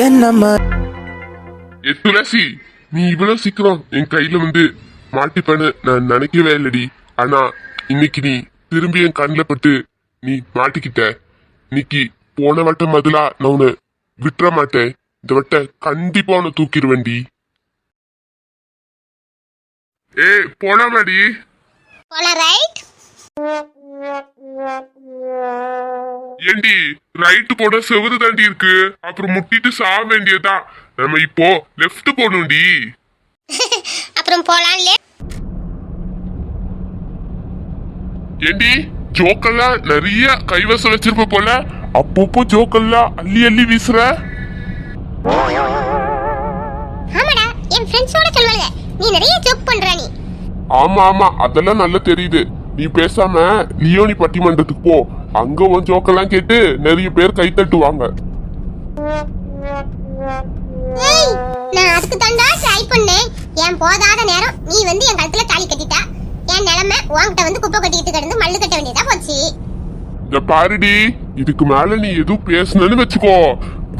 என்னம்மா ஏ துளசி நீ இவ்வளவு சீக்கிரம் என் கையில வந்து மாட்டிப்பேன்னு நான் நினைக்கவே இல்லடி. ஆனா இன்னைக்கு நீ திரும்பி என் கண்ணில் பட்டு நீ மாட்டிக்கிட்ட. இன்னைக்கு போன வட்டம் பதிலா நான் உன்னை விட்டுற மாட்டேன். இந்த வட்ட கண்டிப்பா உன்னை தூக்கிடுவேன்டி. ஏ போலாமாடி? போலாம் ரைட் ஏண்டி ரைட்டு போட செவுரு தாண்டி இருக்கு. அப்புறம் முட்டிட்டு சாக வேண்டியதுதான் நம்ம இப்போ லெஃப்ட் போகணும்டி. அப்புறம் போலாம்ல. ஏண்டி ஜோக்கெல்லாம் நிறைய கைவசம் வச்சிருப்ப போல. அப்பப்போ ஜோக்கெல்லாம் அள்ளி அள்ளி வீசுற? ஆமாடா என் ஃப்ரெண்ட்ஸோட சொல்லுவாங்க நீ நிறைய ஜோக் பண்ற நீ. ஆமா ஆமா அதெல்லாம் நல்லா தெரியுது. நீ பேசாம லியோனி பட்டிமன்றத்துக்கு போ. அங்க உன் ஜோக்கெல்லாம் கேட்டு நிறைய பேர் கை தட்டுவாங்க. நான் அதுக்கு தாண்டா ட்ரை பண்ணேன். என் போதாத நேரம் நீ வந்து என் கழுத்துல தாலி கட்டிட்டா? என் நிலைமை உன்கிட்ட வந்து குப்பை கட்டிக்கிட்டு கிடந்து மல்லு கட்ட வேண்டியதா போச்சு. இந்த பாருடி இதுக்கு மேல நீ எதுவும் பேசணும்னு வச்சுக்கோ.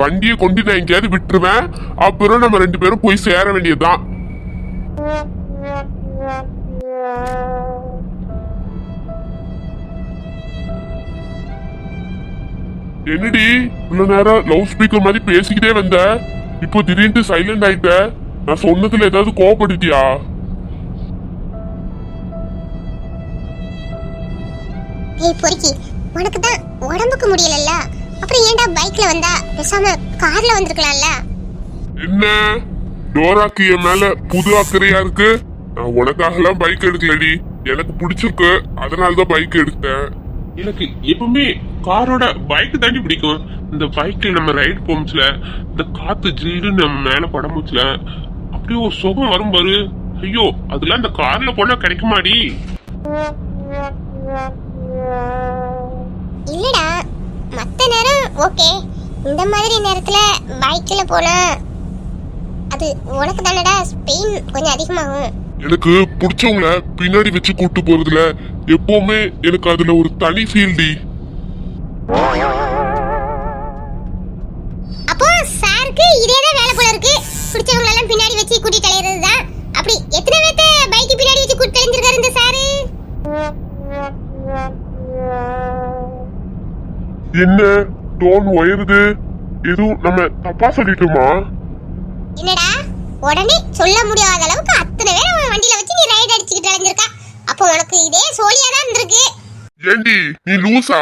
வண்டியை கொண்டு நான் எங்கேயாவது விட்டுருவேன். அப்புறம் நம்ம ரெண்டு பேரும் போய் சேர வேண்டியதுதான். என்னடி இவ்வளவு நேரம் லவுட் ஸ்பீக்கர் மாதிரி பேசிக்கிட்டே வந்த? இப்போ திடீர்னு சைலண்ட் ஆயிட்ட. நான் சொன்னதுல ஏதாவது கோவப்பட்டுட்டியா ஏய் பொறுக்கி உனக்கு தான் உடம்புக்கு முடியலல்ல? அப்புறம் ஏன்டா பைக்ல வந்தா? பேசாம கார்ல வந்திருக்கலாம்ல? என்ன? டோராக்கு என் மேல புது அக்கறையா இருக்கு? நான் உனக்காகலாம் பைக் எடுக்கலடி. எனக்கு பிடிச்சிருக்கு. அதனால தான் பைக் எடுத்தேன். எனக்கு எப்பவுமே காரோட பைக் தாண்டி பிடிக்கும். இந்த பைக்ல நம்ம ரைடு போமுச்சுல இந்த காத்து ஜில்லுன்னு நம்ம மேல படமுச்சுல அப்படியே ஒரு சுகம் வரும் பாரு. ஐயோ அதெல்லாம் இந்த கார்ல போனா கிடைக்குமாடி? இல்லடா மத்த நேரம் ஓகே இந்த மாதிரி நேரத்துல பைக்ல போனா அது உனக்கு தானடா ஸ்பெயின் கொஞ்சம் அதிகமாகும். எனக்கு பிடிச்சவங்கள பின்னாடி வச்சு கூட்டு போறதுல எப்பவுமே எனக்கு அதுல ஒரு தனி ஃபீல்டி அப்போ சாருக்கு இதே தான் வேலை போல இருக்கு. பிடிச்சவங்க எல்லாம் பின்னாடி வச்சு கூட்டிட்டு அலையிறது தான் அப்படி எத்தனை பேத்த பைக் பின்னாடி வச்சு கூட்டிட்டு அலைஞ்சிருக்காரு இந்த சாரு? என்ன? டோன் உயருது? எதுவும் நம்ம தப்பா சொல்லிட்டோமா? என்னடா? உடனே சொல்ல முடியாத அளவுக்கு அத்தனை பேர் அவன் வண்டியில வச்சு நீ ரைட் அடிச்சுக்கிட்டு அலைஞ்சிருக்கா. அப்போ உனக்கு இதே சோழியா தான் இருந்திருக்கு. ஏண்டி நீ லூசா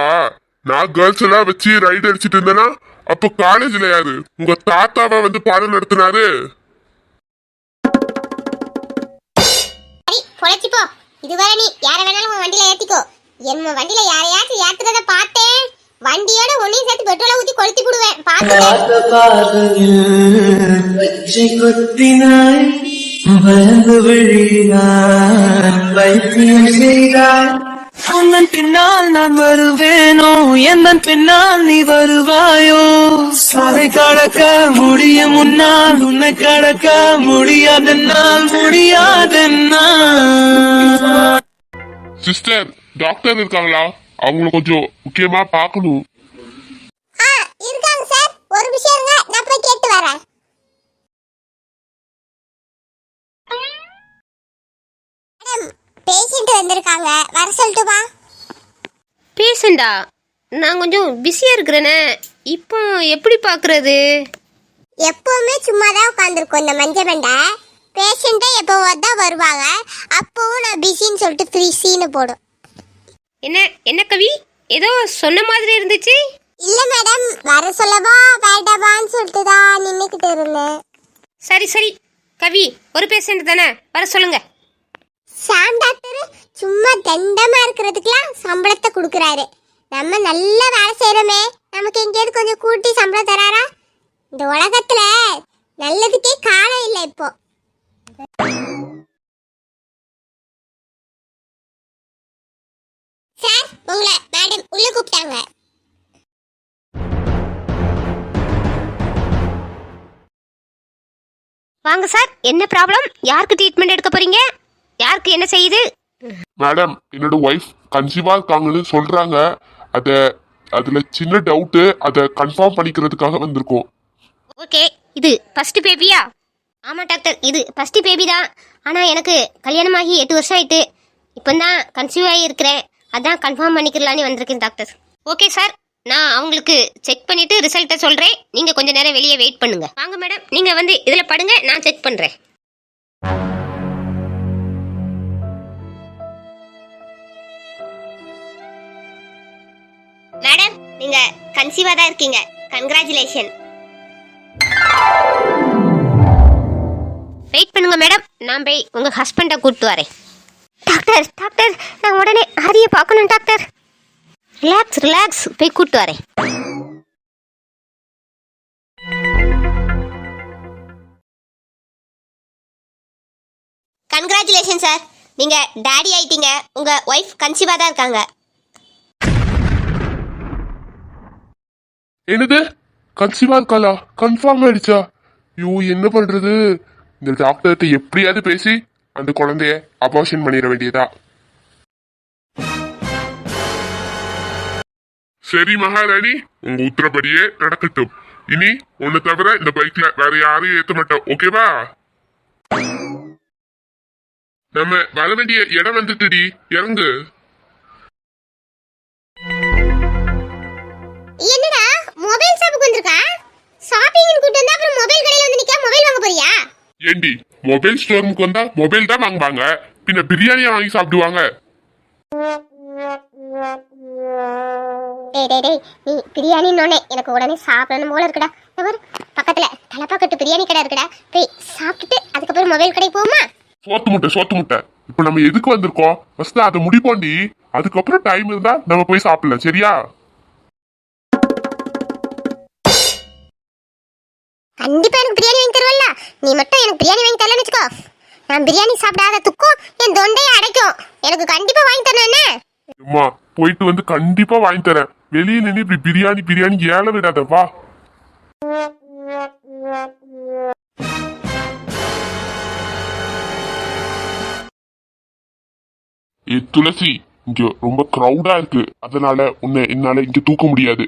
நான் கேர்ள்ஸ் எல்லாம் வச்சு ரைடு அடிச்சிட்டு இருந்தேனா அப்போ காலேஜ்ல யாரு உங்க தாத்தாவா வந்து பாடம் நடத்தினாரு? சரி பொழைச்சி போ. இதுவரை நீ யார வேணாலும் உன் வண்டியில ஏத்திக்கோ. என் வண்டியில யாரையாச்சும் ஏத்துறத பார்த்தேன். வண்டியோட ஒன்னையும் சேர்த்து பெட்ரோலை ஊத்தி கொளுத்தி விடுவேன். பார்த்த விழினான் வைத்தியம் உன்னன் பின்னால் நான் வருவேனோ? எந்தன் பின்னால் நீ வருவாயோ? அதை கடக்க முடியும் முன்னால் உன்னை கடக்க முடியாதென்னால் முடியாதென்னா சிஸ்டர் டாக்டர் இருக்காங்களா? அவங்கள கொஞ்சம் முக்கியமா பார்க்கணும். ஆ இருக்காங்க சார். ஒரு நிமிஷம் பேஷண்ட் வந்திருக்காங்க. வர சொல்லட்டுமா பேஷண்டா? நான் கொஞ்சம் பிஸியாக இருக்கிறேனே. இப்போ எப்படி பார்க்குறது எப்பவுமே சும்மா தான் உட்காந்துருக்கோம் இந்த மஞ்ச மண்டை. பேஷண்ட்டே எப்போ தான் வருவாங்க. அப்போவும் நான் பிஸின்னு சொல்லிட்டு ஃப்ரீ சீனு போடும். என்ன என்ன கவி? ஏதோ சொன்ன மாதிரி இருந்துச்சு? இல்ல மேடம் வர சொல்லவா வேண்டாமான்னு சொல்லிட்டு தான் நின்றுக்கிட்டு இருந்தேன். சரி சரி. கவி ஒரு பேஷண்ட் தானே? வர சொல்லுங்க. சாம் டாக்டர் சும்மா தண்டமா இருக்கிறதுக்குலாம் சம்பளத்தை கொடுக்குறாரு. நம்ம நல்ல வேலை செய்யறோமே நமக்கு எங்கேயாவது கொஞ்சம் கூட்டி சம்பளம் தராரா? இந்த உலகத்துல நல்லதுக்கே காலம் இல்லை இப்போ. சார் உங்களை மேடம் உள்ள கூப்பிட்டாங்க. வாங்க சார் என்ன ப்ராப்ளம் யாருக்கு ட்ரீட்மெண்ட் எடுக்க போறீங்க? யாருக்கு என்ன செய்யுது? மேடம் என்னோட ஒய்ஃப் கன்சீவா இருக்காங்கன்னு சொல்றாங்க. அத அதுல சின்ன டவுட்டு அதை கன்ஃபார்ம் பண்ணிக்கிறதுக்காக வந்திருக்கோம். ஓகே இது ஃபர்ஸ்ட் பேபியா ஆமாம் டாக்டர் இது ஃபர்ஸ்ட் பேபி தான். ஆனால் எனக்கு கல்யாணமாகி எட்டு வருஷம் ஆயிட்டு. இப்போ தான் கன்சீவ் ஆகி இருக்கிறேன். அதான் கன்ஃபார்ம் பண்ணிக்கலான்னு வந்திருக்கேன் டாக்டர் ஓகே சார் நான் அவங்களுக்கு செக் பண்ணிட்டு ரிசல்ட்டை சொல்கிறேன் நீங்கள் கொஞ்ச நேரம் வெளியே வெயிட் பண்ணுங்க. வாங்க மேடம் நீங்கள் வந்து இதில் படுங்க. நான் செக் பண்ணுறேன் மேடம் நீங்க கன்சீவா தான் இருக்கீங்க. கங்க்ராச்சுலேஷன் வெயிட் பண்ணுங்க மேடம். நான் போய் உங்கள் ஹஸ்பண்டை கூப்பிட்டு வரேன். டாக்டர் டாக்டர் நான் உடனே ஹரியை பார்க்கணும் டாக்டர். ரிலாக்ஸ் ரிலாக்ஸ் போய் கூப்பிட்டு வரேன். கங்க்ராச்சுலேஷன் சார் நீங்க டாடி ஆயிட்டீங்க. உங்க ஒய்ஃப் கன்சீவா தான் இருக்காங்க. என்னது? கன்சீவா இருக்காளா? கன்ஃபார்ம் ஆயிடுச்சா? ஐயோ என்ன பண்றது? இந்த டாக்டர்கிட்ட எப்படியாவது பேசி அந்த குழந்தைய அபார்ஷன் பண்ணிட வேண்டியதா? சரி மகாராணி. உங்க உத்தரப்படியே நடக்கட்டும். இனி உன்னை தவிர இந்த பைக்ல வேற யாரையும் ஏத்த மாட்டோம். ஓகேவா நம்ம வர வேண்டிய இடம் வந்துட்டுடி. இறங்கு. ஷாப்பிங்னு கூட்டு வந்தா அப்புறம் மொபைல் கடையில வந்து நிக்க மொபைல் வாங்க போறியா? ஏண்டி மொபைல் ஸ்டோருக்கு வந்தா மொபைல் தான் வாங்குவாங்க. பின்ன பிரியாணியா வாங்கி சாப்பிடுவாங்க. டேய் டேய் டேய் நீ பிரியாணின்னொன்னே எனக்கு உடனே சாப்பிடணும் போல இருக்குடா. பாரு பக்கத்துல தலப்பாக்கட்டு பிரியாணி கடை இருக்குடா. போய் சாப்பிட்டுட்டு அதுக்கப்புறம் மொபைல் கடை போமா சோத்து முட்டை சோத்து முட்டை. இப்ப நம்ம எதுக்கு வந்திருக்கோம்? ஃபர்ஸ்ட் அதை முடிப்போண்டி அதுக்கப்புறம் டைம் இருந்தா நம்ம போய் சாப்பிடலாம் சரியா? கண்டிப்பா எனக்கு பிரியாணி வாங்கி தருவல்ல. நீ மட்டும் எனக்கு பிரியாணி வாங்கி தரலன்னு வச்சுக்கோ. நான் பிரியாணி சாப்பிடாத துக்கும் என் தொண்டையை அடைக்கும். எனக்கு கண்டிப்பா வாங்கி தரணும் அம்மா போயிட்டு வந்து கண்டிப்பா வாங்கி தரேன். வெளியே நின்று இப்படி பிரியாணி பிரியாணி ஏழ விடாத வா. ஏ துளசி இங்க ரொம்ப க்ரௌடா இருக்கு. அதனால உன்னை என்னால இங்க தூக்க முடியாது.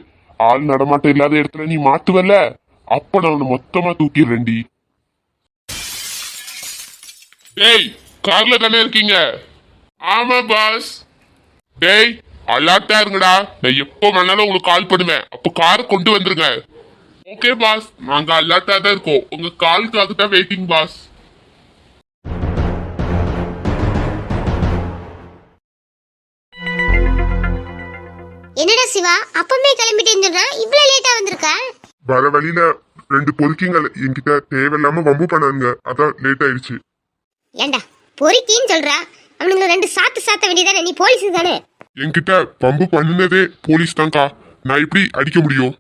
ஆள் நடமாட்டம் இல்லாத இடத்துல நீ மாட்டுவல்ல? அப்ப நான் மொத்தமா தூக்கிடுறேன்டி. டேய் கார்ல தானே இருக்கீங்க? ஆமா பாஸ் டேய் அலர்ட்டா இருங்கடா. நான் எப்போ வேணாலும் உங்களுக்கு கால் பண்ணுவேன். அப்போ கார் கொண்டு வந்துருங்க. ஓகே பாஸ் நாங்க அலர்ட்டா தான் இருக்கோம். உங்க காலுக்காக தான் வெயிட்டிங் பாஸ் என்னடா சிவா? அப்பமே கிளம்பிட்டு சொன்னா இவ்வளவு லேட்டா வந்திருக்க? வர வழியில ரெண்டு பொறுக்கிங்க என்கிட்ட தேவையில்லாம வம்பு பண்ணாங்க அதான் லேட் ஆயிடுச்சு. ஏண்டா பொறுக்கின்னு சொல்றா? அவனுங்களை ரெண்டு சாத்து சாத்த வேண்டியதானே? நீ போலீஸ் தானே? என்கிட்ட வம்பு பண்ணினதே போலீஸ் தான்க்கா. நான் எப்படி அடிக்க முடியும்?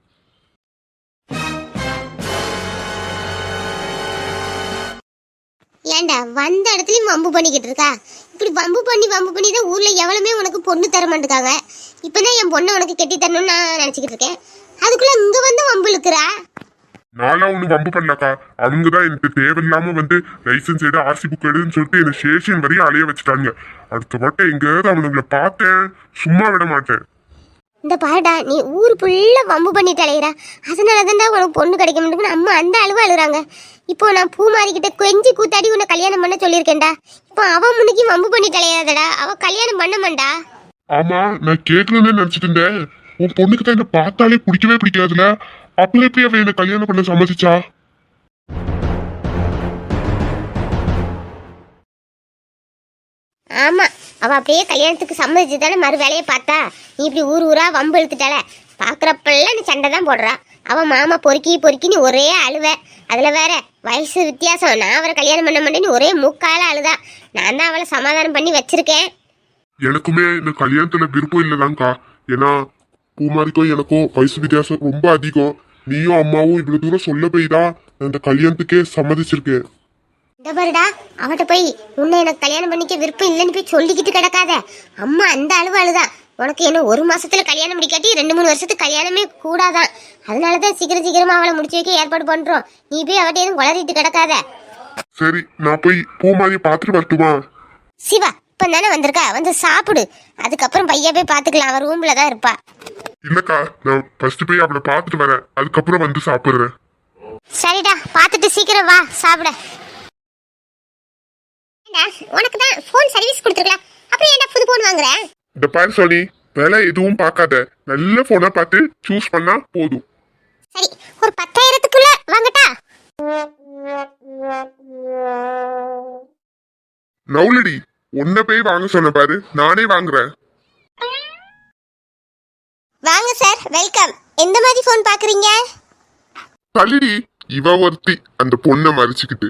ஏண்டா வந்த இடத்துலயும் வம்பு பண்ணிக்கிட்டு இருக்கா? இப்படி வம்பு பண்ணி வம்பு பண்ணி தான் ஊர்ல எவ்வளவுமே உனக்கு பொண்ணு தர மாட்டேங்காங்க இப்பதான் என் பொண்ணை உனக்கு கட்டி தரணும்னு நான் நினைச்சுக்கிட்டு இருக்கேன். அதுக்குள்ள இங்க வந்து வம்பு இழுக்கிறா? நானா ஒண்ணு வம்பு பண்ணலக்கா. அவங்க தான் எனக்கு தேவையில்லாம வந்து லைசன்ஸ் எடு ஆர்சி புக் எடுன்னு சொல்லிட்டு என்ன ஸ்டேஷன் வரையும் அலைய வச்சுட்டாங்க அடுத்த வட்டம் எங்கேயாவது அவனுங்களை பார்த்தேன். சும்மா விட மாட்டேன். இந்த பாருடா நீ ஊர் ஃபுல்லா வம்பு பண்ணிட்டு அலையிறா. அதனால தான்டா உனக்கு பொண்ணு கிடைக்க மாட்டேங்குன்னு அம்மா அந்த அளவு அழுறாங்க இப்போ நான் பூமாரிக்கிட்ட கொஞ்சி கூத்தாடி உன்னை கல்யாணம் பண்ண சொல்லியிருக்கேன்டா. இப்போ அவன் முன்னுக்கு வம்பு பண்ணிட்டு அலையாதடா. அவ கல்யாணம் பண்ண மாட்டா ஆமா நான் கேட்கணும்னு நினைச்சிட்டு இருந்தேன். உன் பொண்ணுக்கு தான் என்ன பார்த்தாலே பிடிக்கவே பிடிக்காதுல? அப்புறம் எப்படி அவ என்ன கல்யாணம் பண்ண சம்மதிச்சா? ஆமா அவ அப்படியே கல்யாணத்துக்கு சம்மதிச்சு தானே மறு வேலையை பார்த்தா. நீ இப்படி ஊர் ஊரா வம்பு இழுத்துட்டால பாக்குறப்பெல்லாம் நீ சண்டை தான் போடுறா. அவன் மாமா பொறுக்கி பொறுக்கின்னு ஒரே அழுவ. அதுல வேற வயசு வித்தியாசம். நான் அவரை கல்யாணம் பண்ண மாட்டேன்னு ஒரே மூக்கால அழுதா. நான் தான் அவளை சமாதானம் பண்ணி வச்சிருக்கேன். எனக்குமே இந்த கல்யாணத்துல விருப்பம் இல்லதான்க்கா. ஏன்னா பூமாரிக்கும் எனக்கும் வயசு வித்தியாசம் ரொம்ப அதிகம். நீயும் அம்மாவும் இவ்வளவு தூரம் சொல்ல போய் தான் இந்த கல்யாணத்துக்கே சம்மதிச்சிருக்கேன். இந்த பாருடா அவட்ட போய் உன்னை எனக்கு கல்யாணம் பண்ணிக்க விருப்பம் இல்லைன்னு போய் சொல்லிக்கிட்டு கிடக்காத. அம்மா அந்த அளவு அழுதா. உனக்கு என்ன ஒரு மாசத்துல கல்யாணம் முடிக்காட்டி ரெண்டு மூணு வருஷத்துக்கு கல்யாணமே கூடாதான். அதனாலதான் சீக்கிரம் சீக்கிரமா அவளை முடிச்சு வைக்க ஏற்பாடு பண்றோம். நீ போய் அவட்ட எதுவும் குளறிட்டு கிடக்காத. சரி நான் போய் பூமாரியை பார்த்துட்டு வரட்டுமா? சிவா இப்ப தானே வந்திருக்கா? வந்து சாப்பிடு. அதுக்கப்புறம் பையா போய் பாத்துக்கலாம் அவ ரூம்ல தான் இருப்பா. இல்லக்கா நான் ஃபர்ஸ்ட் போய் அவளை பார்த்துட்டு வரேன். அதுக்கப்புறம் வந்து சாப்பிடுறேன். சரிடா பார்த்துட்டு சீக்கிரம் வா சாப்பிட. உனக்கு தான் ஃபோன் சர்வீஸ் கொடுத்துருக்கலாம் அப்புறம் ஏன்டா புது ஃபோன் வாங்குற? இந்த பாரு சோனி விலை எதுவும் பார்க்காத. நல்ல போனா பார்த்து சூஸ் பண்ணா போதும். சரி ஒரு பத்தாயிரத்துக்குள்ள வாங்கட்டா? நவுலடி உன்னை போய் வாங்க சொன்ன பாரு நானே வாங்குறேன். வாங்க சார் வெல்கம். எந்த மாதிரி ஃபோன் பாக்குறீங்க தள்ளிடி இவ ஒருத்தி அந்த பொண்ணை மறிச்சுக்கிட்டு.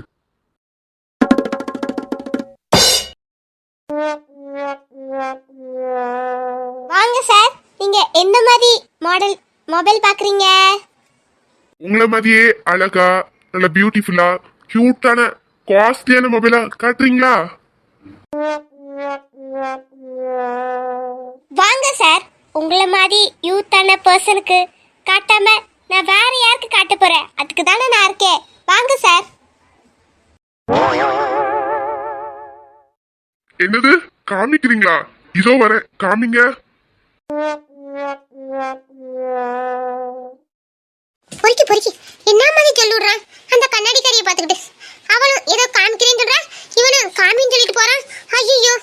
வாங்க சார் நீங்க எந்த மாதிரி மாடல் மொபைல் பாக்குறீங்க உங்களை மாதிரியே அழகா நல்ல பியூட்டிஃபுல்லா கியூட்டான காஸ்ட்லியான மொபைலா காட்டுறீங்களா? வாங்க சார். உங்களை மாதிரி யூத்தான பர்சனுக்கு காட்டாம நான் வேற யாருக்கு காட்ட போறேன்? அதுக்கு தானே நான் இருக்கேன். வாங்க சார். என்னது? காமிக்கிறீங்களா? இதோ வரேன். காமிங்க. பொறுக்கி பொறுக்கி. என்ன மாதிரி சொல்லுடுறான் அந்த கண்ணாடிக்காரியை பார்த்துக்கிட்டு. அவனும் ஏதோ காமிக்கிறேன்னு சொல்றான் இவனும் காமின்னு சொல்லிட்டு போறான் ஐயோ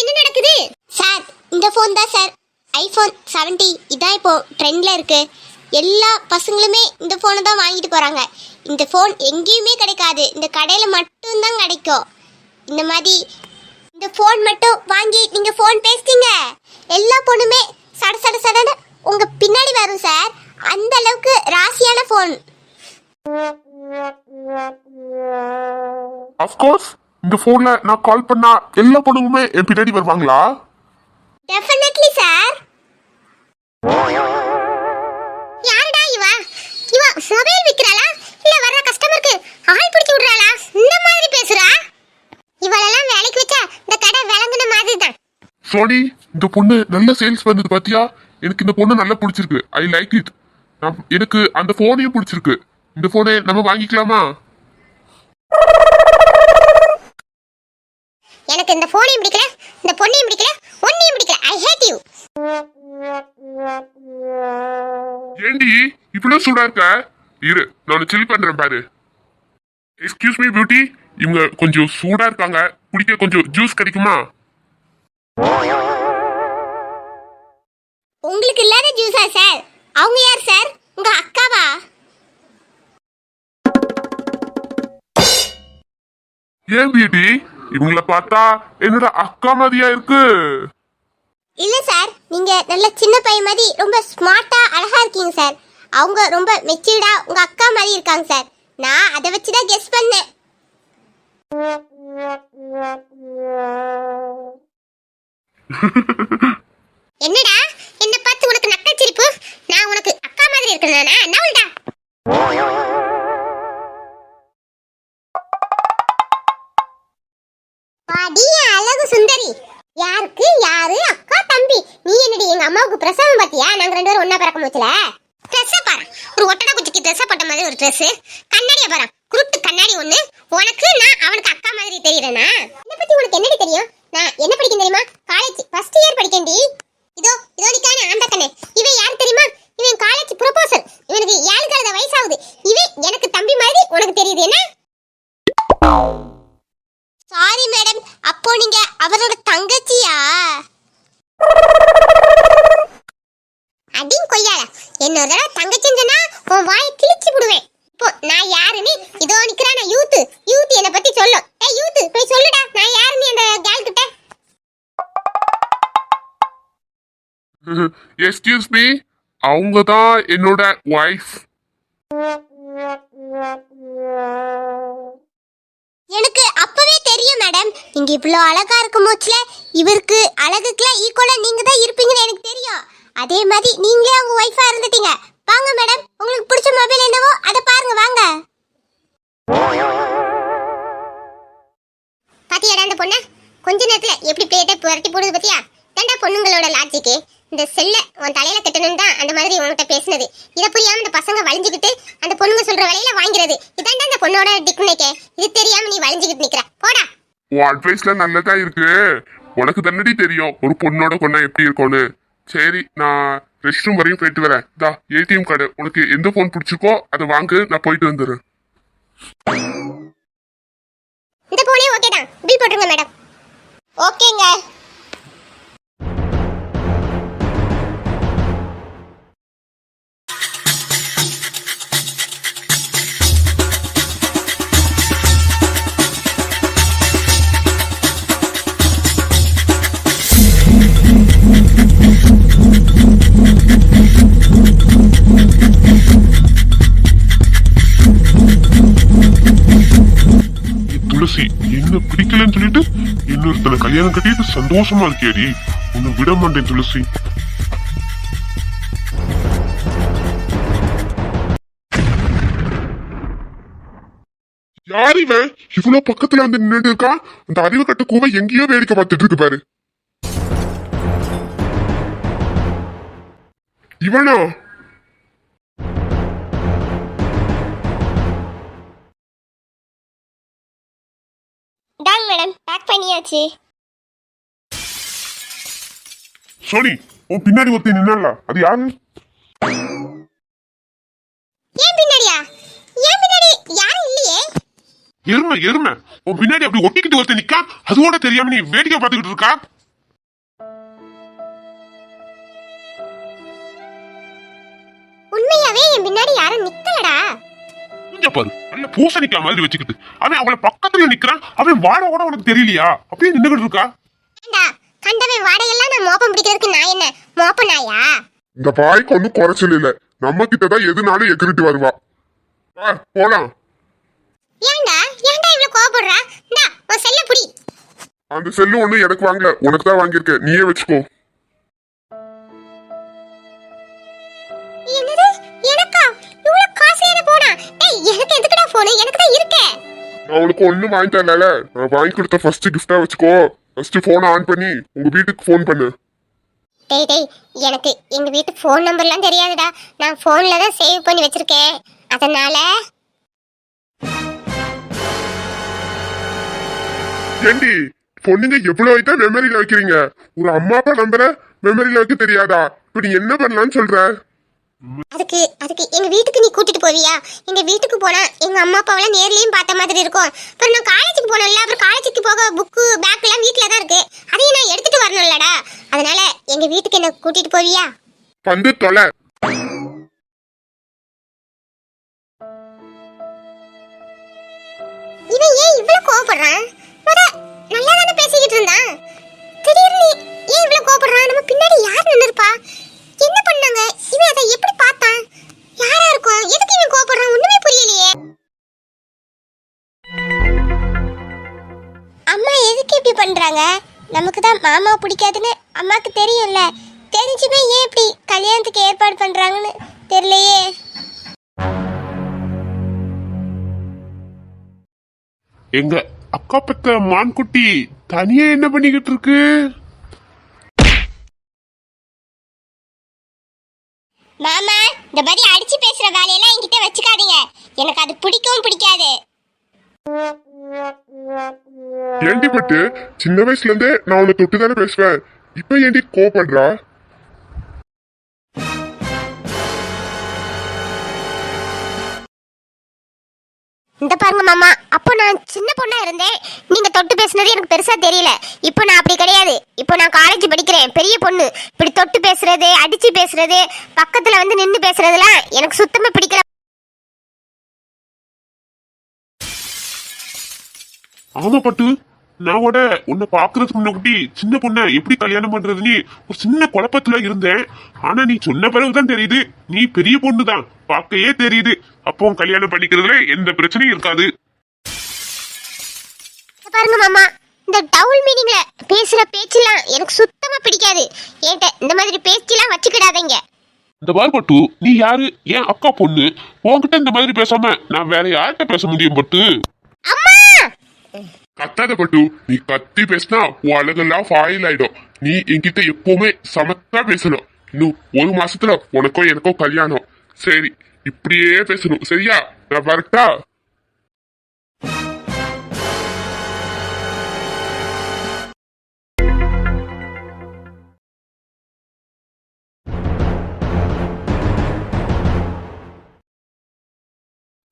என்ன நடக்குது? சார் இந்த ஃபோன் தான் சார். ஐஃபோன் 70 இதான் இப்போ ட்ரெண்ட்ல இருக்கு. எல்லா பசங்களுமே இந்த ஃபோனை தான் வாங்கிட்டு போறாங்க. இந்த ஃபோன் எங்கேயுமே கிடைக்காது. இந்த கடையில் மட்டும்தான் கிடைக்கும். இந்த மாதிரி இந்த ஃபோன் மட்டும் வாங்கி நீங்கள் ஃபோன் பேசிட்டீங்க. எல்லா பொண்ணுமே சட சட சடன்னு உங்கள் பின்னாடி வரும் சார். அந்த அளவுக்கு ராசியான ஃபோன் அஃப்கோர்ஸ் இந்த போன்ல நான் கால் பண்ணா எல்லா பொண்ணுங்களுமே என் பின்னாடி வருவாங்களா? டெஃபினெட்லி சார் யாருடா இவ? இவ மொபைல் விக்கிறாளா? இல்ல வர்ற கஸ்டமருக்கு ஆள் பிடிச்சு விடுறாளா? இந்த மாதிரி பேசுறா? இவளெல்லாம் வேலைக்கு வச்சா இந்த கடை விளங்குன மாதிரி தான் சோனி இந்த பொண்ணு நல்ல சேல்ஸ் வந்தது பாத்தியா? எனக்கு இந்த பொண்ணு நல்லா பிடிச்சிருக்கு. ஐ லைக் இட் எனக்கு அந்த போனையும் பிடிச்சிருக்கு. இந்த போனை நம்ம வாங்கிக்கலாமா? எனக்கு இந்த போனையும் பிடிக்கல இந்த பொண்ணையும் பிடிக்கல ஒன்னையும் பிடிக்கல. ஐ ஹேட் யூ ஏண்டி இவ்வளவு சூடா இருக்க? இரு நான் சில் பண்றேன் பாரு. எக்ஸ்கியூஸ் மீ பியூட்டி இவங்க கொஞ்சம் சூடா இருக்காங்க. குடிக்க கொஞ்சம் ஜூஸ் கிடைக்குமா? உங்களுக்கு இல்லாத ஜூஸா சார் அவங்க யார் சார் உங்க அக்காவா? ஏன் பியூட்டி இவங்கள பார்த்தா என்னோட அக்கா மாதிரியா இருக்கு. இல்ல சார் நீங்க நல்ல சின்ன பையன் மாதிரி ரொம்ப ஸ்மார்ட்டா அழகா இருக்கீங்க சார். அவங்க ரொம்ப மெச்சூர்டா உங்க அக்கா மாதிரி இருக்காங்க சார். நான் அதை வச்சு தான் கெஸ் பண்ணேன். என்னடா? என்ன பார்த்து உனக்கு நக்கச்சிரிப்பு? நான் உனக்கு அக்கா மாதிரி இருக்கிறேனா? நவுல்டா அழகு சுந்தரி. யாருக்கு? யாரு? அக்கா தம்பி. நீ என்னடி எங்க அம்மாவுக்கு பிரசவம் பாத்தியா நாங்க ரெண்டு பேரும் ஒண்ணா பிறக்க முச்சல ட்ரெஸ்ஸை பாரு. ஒரு ஒட்டடை குச்சிக்கு ட்ரெஸ் போட்ட மாதிரி ஒரு ட்ரெஸ் கண்ணாடிய பாரு. குருட்டு கண்ணாடி ஒண்ணு. உனக்கு நான் அவனுக்கு அக்கா மாதிரி தெரியறேனா? என்ன பத்தி உனக்கு என்னடி தெரியும்? நான் என்ன படிக்கேன் தெரியுமா? காலேஜ் ஃபர்ஸ்ட் இயர் படிக்கேன்டி. இதோ இதோ நிக்கானே அந்த கண்ணே. இவன் யார் தெரியுமா? இவன் காலேஜ் ப்ரொபோசல் இவனுக்கு ஏழு கழுத வயசாகுது. இவன் எனக்கு தம்பி மாதிரி உனக்கு தெரியுது என்ன? சாரி மேடம் அப்போ நீங்க அவரோட தங்கச்சியா? அடிங் கொய்யால. என்னோட தங்கச்சின்னு சொன்னா உன் வாயை கிழிச்சு விடுவேன். இப்போ நான் யாருன்னு? இதோ நிக்கிறான யூத்து. யூத் என்னை பத்தி சொல்லும் ஏய் யூத் போய் சொல்லுடா. நான் யாருன்னு அந்த கேர்ள் கிட்ட? எஸ்கியூஸ் மீ அவங்க தான் என்னோட ஒய்ஃப் எனக்கு அப்பவே தெரியும் மேடம் நீங்க இவ்வளோ அழகா இருக்கும் மூச்சுல இவருக்கு அழகுக்குலாம் ஈக்குவலா நீங்க தான் இருப்பீங்கன்னு எனக்கு தெரியும். அதே மாதிரி நீங்களே அவங்க ஒய்ஃபா இருந்துட்டீங்க. வாங்க மேடம் உங்களுக்கு பிடிச்ச மொபைல் என்னவோ அதை பாருங்க வாங்க. பாத்தியாடா அந்த பொண்ணு? கொஞ்ச நேரத்துல எப்படி பிளேட்டை புரட்டி போடுது பத்தியா? தாண்டா பொண்ணுங்களோட லாஜிக்கு இந்த செல்ல உன் தலையில கட்டணும் தான் அந்த மாதிரி உன்கிட்ட பேசுனது. இதை புரியாம இந்த பசங்க வளைஞ்சுக்கிட்டு அந்த பொண்ணுங்க சொல்ற வேலையில வாங்கிறது. இதாண்டா அந்த பொண்ணோட டிக்னிக்கே இது தெரியாம நீ வளைஞ்சுக்கிட்டு நிக்கிற. போடா. உன் அட்வைஸ்ல நல்லதா இருக்கு. உனக்கு தன்னடி தெரியும் ஒரு பொண்ணோட கொண்டா எப்படி இருக்கும்னு. சரி நான் ரெஸ்ட் ரூம் வரையும் போயிட்டு வரேன். தா ஏடிஎம் கார்டு. உனக்கு எந்த ஃபோன் பிடிச்சிருக்கோ அதை வாங்கு நான் போயிட்டு வந்துடுறேன். இந்த போனே ஓகே தான். பில் போட்டுருங்க மேடம் ஓகேங்க ஏய், என்ன பிடிக்கலன்னு சொல்லிட்டு இன்னொருத்தனை கல்யாணம் கட்டிட்டு சந்தோஷமா இருக்கியாடி. உன்னை விட மாட்டேன் துளசி. யார் இவன் இவ்வளவு பக்கத்துல வந்து நின்னுட்டு இருக்கா? அந்த அறிவு கட்ட கூவ எங்கேயோ வேடிக்கை பார்த்துட்டு இருக்கு பாரு. இவனா பேக் பண்ணியாச்சு. சோனி உன் பின்னாடி ஒருத்தன் நின்னால அது யாரு? ஏன் பின்னாடியா? ஏன் பின்னாடி? யாரும் இல்லையே. எருமை எருமை. உன் பின்னாடி அப்படி ஒட்டிக்கிட்டு ஒருத்தன் நிக்கா? அதுவோட தெரியாம நீ வேடிக்கை பார்த்துக்கிட்டு இருக்கா? உண்மையாவே என் பின்னாடி யாரும் நிக்கலடா. இங்க பாரு. நல்ல பூசணிக்கா மாதிரி வச்சுக்கிட்டு. அவன் அவளை பக்கத்துல நிக்கிறான். அவன் வாட கூட உனக்கு தெரியலையா? அப்படியே நின்னுகிட்டு இருக்கா. ஏண்டா கண்டவன் வாடையெல்லாம் நான் மோப்பம் பிடிக்கிறதுக்கு நான் என்ன? மோப்ப நாயா? இந்த வாய்க்கு ஒன்றும் குறைச்சல் இல்ல. நம்ம கிட்ட தான் எதுனாலும் எகிரிட்டு வருவா. வா, போலாம். ஏன்டா ஏன்டா இவ்வளவு கோவப்படுறா? இந்தா உன் செல்ல புடி. அந்த செல்லு ஒண்ணு எனக்கு வாங்கல. உனக்கு தான் வாங்கியிருக்கேன். நீயே வச்சுக்கோ. போன் எனக்கு தான் இருக்கே. நான் உனக்கு ஒண்ணும் வாங்கி தரல நான் வாங்கி கொடுத்த ஃபர்ஸ்ட் கிஃப்டா வச்சுக்கோ. ஃபர்ஸ்ட் போனை ஆன் பண்ணி உங்க வீட்டுக்கு ஃபோன் பண்ணு. டேய் டேய் எனக்கு எங்க வீட்டு ஃபோன் நம்பர்லாம் தெரியாதுடா. நான் ஃபோன்ல தான் சேவ் பண்ணி வச்சிருக்கேன். அதனால ஏண்டி பொண்ணுங்க எவ்வளவு தான் மெமரியில வைக்கிறீங்க? ஒரு அம்மா அப்பா நம்பரை மெமரியில வைக்க தெரியாதா? இப்ப நீ என்ன பண்ணலாம்னு சொல்ற? அதுக்கு அதுக்கு எங்க வீட்டுக்கு நீ கூட்டிட்டு போவியா? எங்க வீட்டுக்கு போனா எங்க அம்மா அப்பாவெல்லாம் நேர்லயும் பார்த்த மாதிரி இருக்கும். அப்புறம் நான் காலேஜுக்கு போனேன்ல அப்புறம் காலேஜுக்கு போக புக்கு பேக் எல்லாம் வீட்ல தான் இருக்கு. அதையும் நான் எடுத்துட்டு வரணும்லடா. அதனால எங்க வீட்டுக்கு என்ன கூட்டிட்டு போவியா? வந்து தொலை. இவன் ஏன் இவ்வளவு கோவப்படுறான்? நல்லா தானே பேசிக்கிட்டு இருந்தான்? திடீர்னு ஏன் இவ்வளவு கோவப்படுறான்? நம்ம பின்னாடி யார் நின்னுருப்பா? என்ன பண்ணாங்க? பண்றாங்க நமக்கு தான் மாமா பிடிக்காதுன்னு அம்மாக்கு தெரியும்ல. தெரிஞ்சுமே ஏன் இப்படி கல்யாணத்துக்கு ஏற்பாடு பண்றாங்கன்னு தெரியலையே. எங்க அக்கா பத்த மான்குட்டி தனியா என்ன பண்ணிக்கிட்டு இருக்கு? மாமா இந்த மாதிரி அடிச்சு பேசுற வேலையெல்லாம் என்கிட்ட வச்சுக்காதீங்க. எனக்கு அது பிடிக்கவும் பிடிக்காது. ஏண்டி பட்டு? சின்ன வயசுல இருந்தே நான் உன்னை தொட்டு தானே பேசுவேன். இப்ப ஏண்டி கோபப்படுறா இந்த பாருங்க மாமா அப்போ நான் சின்ன பொண்ணா இருந்தேன் நீங்க தொட்டு பேசுனது எனக்கு பெருசா தெரியல. இப்போ நான் அப்படி கிடையாது. இப்போ நான் காலேஜ் படிக்கிறேன் பெரிய பொண்ணு. இப்படி தொட்டு பேசுறது அடிச்சு பேசுறது பக்கத்துல வந்து நின்னு பேசுறதுலாம் எனக்கு சுத்தமா பிடிக்கல. ஆமா பட்டு நான் கூட உன்னை பாக்குறதுக்கு முன்னாடி சின்ன பொண்ணை எப்படி கல்யாணம் பண்றதுன்னு ஒரு சின்ன குழப்பத்துல இருந்தேன். ஆனா நீ சொன்ன பிறகுதான் தெரியுது. நீ பெரிய பொண்ணு தான் பார்க்கையே தெரியுது. அப்போ கல்யாணம் பண்ணிக்கிறதுல எந்த பிரச்சனையும் இருக்காது. பாருங்க மாமா. இந்த டவுல் மீனிங்ல பேசுற பேச்செல்லாம் எனக்கு சுத்தமா பிடிக்காது. ஏன்ட்ட இந்த மாதிரி பேச்செல்லாம் வச்சுக்கிடாதீங்க. இந்த பார் பட்டு நீ யாரு? என் அக்கா பொண்ணு? உன்கிட்ட இந்த மாதிரி பேசாம நான் வேற யார்கிட்ட பேச முடியும் பட்டு? அம்மா! கத்தாத பட்டு நீ கத்தி பேசினா உன் அழகெல்லாம் ஃபாயில் ஆயிடும் நீ என்கிட்ட எப்பவுமே சமத்தா பேசணும் இன்னும் ஒரு மாசத்துல உனக்கும் எனக்கும் கல்யாணம் சரி இப்படியே பேசணும் சரியா நான் வரட்டா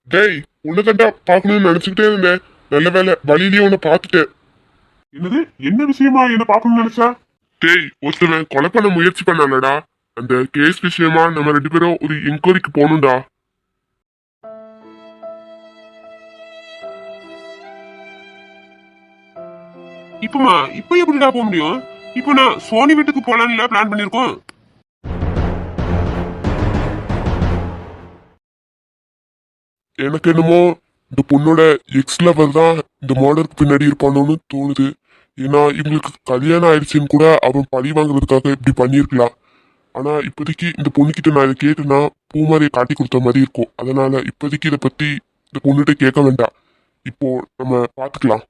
டேய் உன்னை கண்டா பார்க்கணும்னு நினைச்சுக்கிட்டே இருந்தேன் நல்ல வேலை வழியிலேயே உன்னை பார்த்துட்டேன். என்னது? என்ன விஷயமா என்ன பார்க்கணும்னு நினைச்சா? டேய் ஒருத்தவன் கொலை பண்ண முயற்சி பண்ணானடா. அந்த கேஸ் விஷயமா நம்ம ரெண்டு பேரும் ஒரு என்கொயரிக்கு போகணும்டா. இப்பமா இப்ப எப்படிடா போக முடியும்? இப்போ நான் சோனி வீட்டுக்கு போலான்னு பிளான் பண்ணிருக்கோம். எனக்கு என்னமோ இந்த பொண்ணோட எக்ஸ் லவர் தான் இந்த மாடலுக்கு பின்னாடி இருப்பானோன்னு தோணுது. ஏன்னா இவங்களுக்கு கல்யாணம் ஆயிடுச்சுன்னு கூட அவன் பழி வாங்குறதுக்காக இப்படி பண்ணியிருக்கலாம். ஆனா இப்போதைக்கு இந்த பொண்ணுகிட்ட நான் இதை கேட்டேன்னா பூமாரியை காட்டி கொடுத்த மாதிரி இருக்கும். அதனால இப்போதைக்கு இதை பத்தி இந்த பொண்ணுகிட்ட கேட்க வேண்டாம். இப்போ நம்ம பாத்துக்கலாம்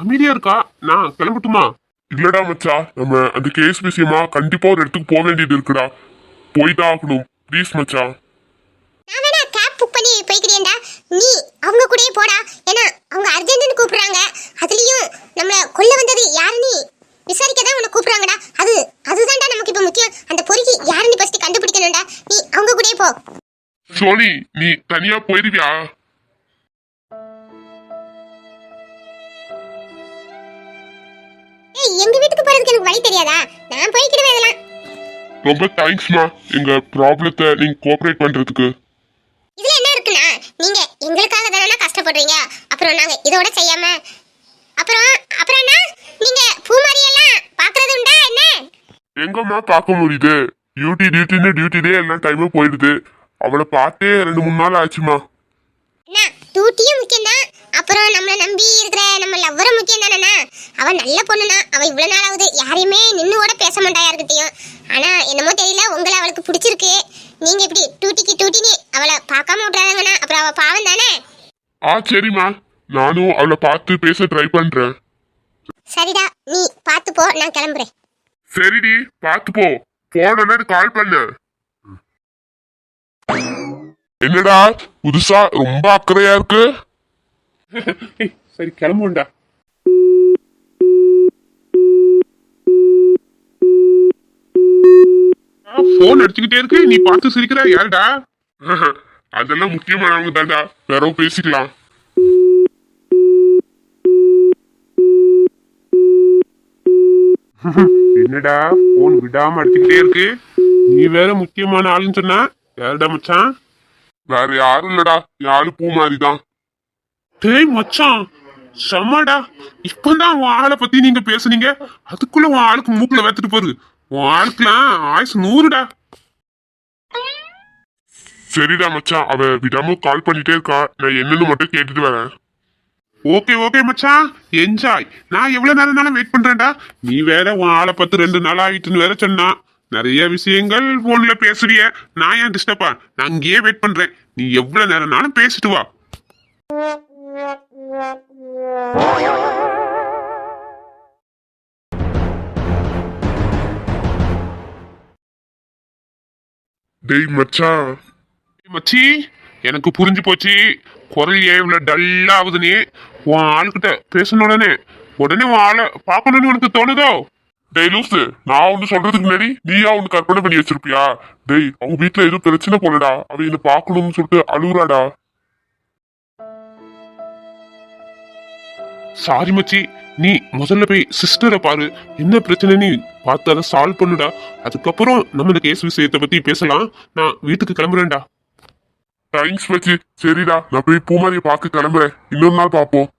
அமைதியா இருக்கா? நான் கிளம்பட்டுமா? இல்லடா மச்சா நம்ம அந்த கேஸ் விஷயமா கண்டிப்பா ஒரு இடத்துக்கு போக வேண்டியது இருக்குடா. போய்தான் ஆகணும். ப்ளீஸ் மச்சா. கேப் புக் பண்ணி போய்க்கிறேன்டா நீ அவங்க கூடயே போடா. ஏன்னா அவங்க அர்ஜென்ட்னு கூப்பிடுறாங்க. அதுலயும் நம்மள கொல்ல வந்தது யாருன்னு விசாரிக்க தான் உன்னை கூப்பிடுறாங்கடா. அது அதுதான்டா நமக்கு இப்போ முக்கியம். அந்த பொறுக்கி யாருன்னு ஃபர்ஸ்ட் கண்டுபிடிக்கணும்டா. நீ அவங்க கூடயே போ. சோனி நீ தனியா போயிருவியா? ஏய் எங்க வீட்டுக்கு போறதுக்கு எனக்கு வழி தெரியாதா? நான் போய்க்கிடுவேன் இதெல்லாம். ரொம்ப தேங்க்ஸ்மா எங்க ப்ராப்ளத்தை நீங்க கோஆபரேட் பண்றதுக்கு இதுல என்ன இருக்குன்னா நீங்க எங்களுக்காக தானே கஷ்டப்படுறீங்க? அப்புறம் நாங்க இதோட செய்யாம அப்புறம் அப்புறம் என்ன? நீங்க பூமாரி எல்லாம் பாக்குறது உண்டா என்ன? எங்கம்மா பார்க்க முடியுது? டியூட்டி டியூட்டின்னு டியூட்டிலே எல்லா டைமும் போயிடுது. அவளை பார்த்தே ரெண்டு மூணு நாள் ஆச்சுமா என்ன? டூட்டியும் முக்கியம் தான் அப்புறம் நம்மளை நம்பி இருக்கிற நம்ம லவ்வரும் முக்கியம் தானே அவ நல்ல பொண்ணுனா அவ இவ்வளவு நாள் ஆகுது யாரையுமே நின்னு கூட பேச மாட்டா யாருக்கிட்டையும் ஆனா என்னமோ தெரியல உங்களை அவளுக்கு பிடிச்சிருக்கு. நீங்க இப்படி டூட்டிக்கு டூட்டின்னு அவளை பார்க்காம விட்றாங்கன்னா அப்புறம் அவ பாவம் தானே? ஆ சரிம்மா. நானும் அவளை பார்த்து பேச ட்ரை பண்றேன். சரிடா நீ பார்த்து போ நான் கிளம்புறேன். சரிடி பார்த்து போ. போன கால் பண்ண. என்னடா புதுசா ரொம்ப அக்கறையா இருக்கு? சரி கிளம்புண்டா போன் அடிச்சுக்கிட்டே இருக்கு நீ பார்த்து சிரிக்கிற யாருடா? அதெல்லாம் முக்கியமானவங்க தான்டா வேற பேசிக்கலாம். என்னடா போன் விடாம அடிச்சுக்கிட்டே இருக்கு? நீ வேற முக்கியமான ஆளுன்னு சொன்ன யாருடா மச்சான்? வேற யாரும் இல்லடா யாரு பூ மாதிரிதான். டேய் மச்சான் செம்மடா. இப்பதான் உன் ஆளை பத்தி நீங்க பேசுனீங்க. அதுக்குள்ள உன் ஆளுக்கு மூக்குல வேத்துட்டு போகுது ஆளுக்குலாம் ஆயுசு நூறுடா. சரிடா மச்சான் அவ விடாம கால் பண்ணிட்டே இருக்கா. நான் என்னன்னு மட்டும் கேட்டுட்டு வரேன். ஓகே ஓகே மச்சான். என்ஜாய் நான் எவ்வளவு நேரம்னாலும் வெயிட் பண்றேன்டா. நீ வேற உன் ஆளை பத்து ரெண்டு நாள் ஆயிட்டுன்னு வேற சொன்னா. நிறைய விஷயங்கள் போன்ல பேசுறிய. நான் ஏன் டிஸ்டர்பா நான் அங்கேயே வெயிட் பண்றேன். நீ எவ்வளவு நேரம்னாலும் பேசிட்டு வா. டேய் மச்சான் மச்சி எனக்கு புரிஞ்சு போச்சு. குரல் ஏன் இவ்வளவு டல்லா நீ உன் ஆளுகிட்ட பேசணும் உடனே. உடனே உன் ஆளை பார்க்கணும்னு உனக்கு தோணுதோ? டேய் லூசு நான் ஒன்று சொல்றதுக்கு முன்னாடி நீயா ஒன்று கற்பனை பண்ணி வச்சிருப்பியா? டேய் அவங்க வீட்டில் எதுவும் பிரச்சனை போலடா. அவ என்ன பார்க்கணும்னு சொல்லிட்டு அழுகுறாடா சாரி மச்சி. நீ முதல்ல போய் சிஸ்டரை பாரு. என்ன பிரச்சனைன்னு பார்த்து அதை சால்வ் பண்ணுடா. அதுக்கப்புறம் நம்ம இந்த கேஸ் விஷயத்தை பத்தி பேசலாம். நான் வீட்டுக்கு கிளம்புறேன்டா. தேங்க்ஸ் வச்சு. சரிடா நான் போய் பூமாரியை பார்க்க கிளம்புறேன். இன்னொரு நாள் பார்ப்போம்.